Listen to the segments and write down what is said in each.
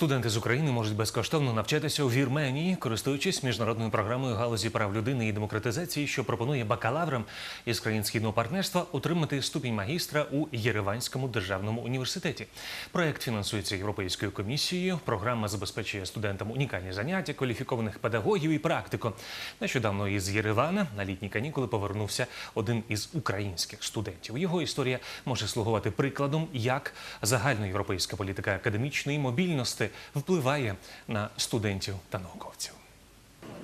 Студенти з України можуть безкоштовно навчатися у Вірменії, користуючись міжнародною програмою галузі прав людини і демократизації, що пропонує бакалаврам із країн східного партнерства отримати ступінь магістра у Єреванському державному університеті. Проект фінансується Європейською комісією. Програма забезпечує студентам унікальні заняття, кваліфікованих педагогів і практику. Нещодавно із Єревана на літні канікули повернувся один із українських студентів. Його історія може слугувати прикладом, як загальноєвропейська політика академічної мобільності впливає на студентів та науковців.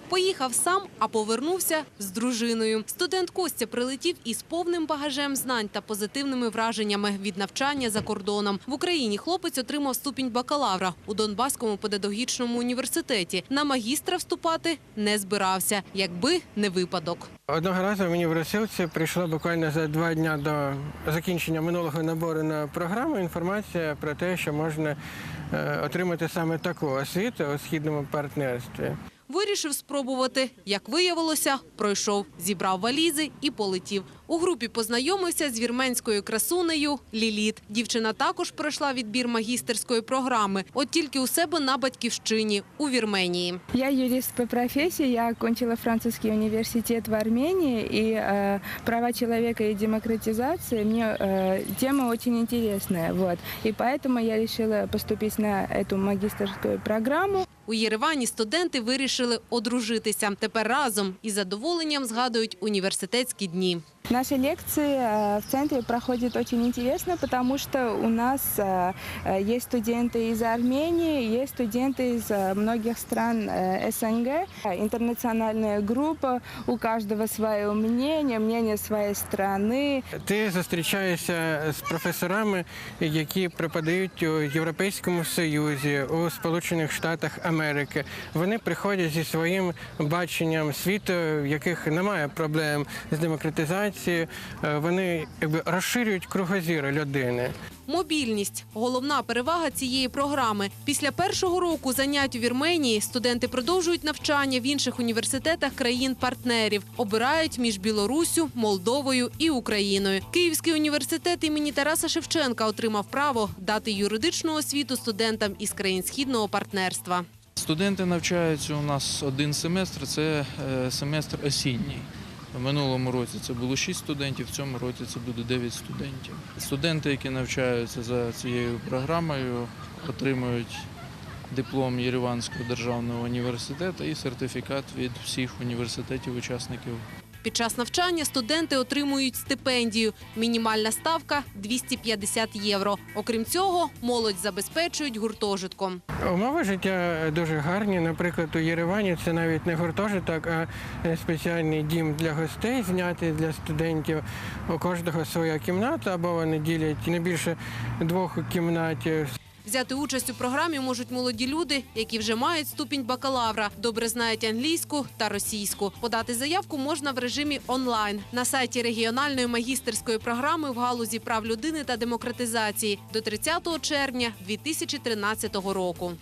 Поїхав сам, а повернувся з дружиною. Студент Костя прилетів із повним багажем знань та позитивними враженнями від навчання за кордоном. В Україні хлопець отримав ступінь бакалавра у Донбаському педагогічному університеті. На магістра вступати не збирався, якби не випадок. Одного разу мені в розсилці прийшла буквально за два дні до закінчення минулого набору на програму інформація про те, що можна е, отримати саме таку освіту у східному партнерстві. Вирішив спробувати. Як виявилося, пройшов, зібрав валізи і полетів. У групі познайомився з вірменською красунею Ліліт. Дівчина також пройшла відбір магістерської програми, от тільки у себе на батьківщині у Вірменії. Я юрист по профессии, я окончила французский университет в Армении, и э, права человека и демократизация мне э, тема очень интересная, вот. И поэтому я решила поступить на эту магистерскую программу. У Єревані студенти вирішили одружитися. Тепер разом із задоволенням згадують університетські дні. Наши лекции э, в центре проходят очень интересно, потому что у нас э, э, есть студенты из Армении, есть студенты из э, многих стран э, СНГ, Э, интернациональная группа, у каждого свое мнение, мнение своей страны. Ти зустрічаєшся з професорами, які преподають у Європейському Союзі, у Сполучених Штатах Америки. Вони приходять зі своїм баченням світу, в яких немає проблем з демократизацією. Е, Вони якби розширюють кругозір людини. Мобільність головна перевага цієї програми. Після першого року занять у Вірменії студенти продовжують навчання в інших університетах країн-партнерів, обирають між Білоруссю, Молдовою і Україною. Київський університет імені Тараса Шевченка отримав право дати юридичну освіту студентам із країн східного партнерства. Студенти навчаються у нас один семестр, це е, семестр осінній. В минулому році це було 6 студентів, в цьому році це буде 9 студентів. Студенти, які навчаються за цією програмою, отримують диплом Єреванського державного університету і сертифікат від всіх університетів-учасників Під час навчання студенти отримують стипендію. Мінімальна ставка 250 євро. Окрім цього, молодь забезпечують гуртожитком. Умови життя дуже гарні. Наприклад, у Єревані це навіть не гуртожиток, а е, спеціальний дім для гостей, знятий для студентів. У кожного своя кімната, або вони ділять не більше двох кімнат. Взяти участь у програмі можуть молоді люди, які вже мають ступінь бакалавра, добре знають англійську та російську. Подати заявку можна в режимі онлайн на сайті регіональної магістерської програми в галузі прав людини та демократизації до 30 червня 2013 року.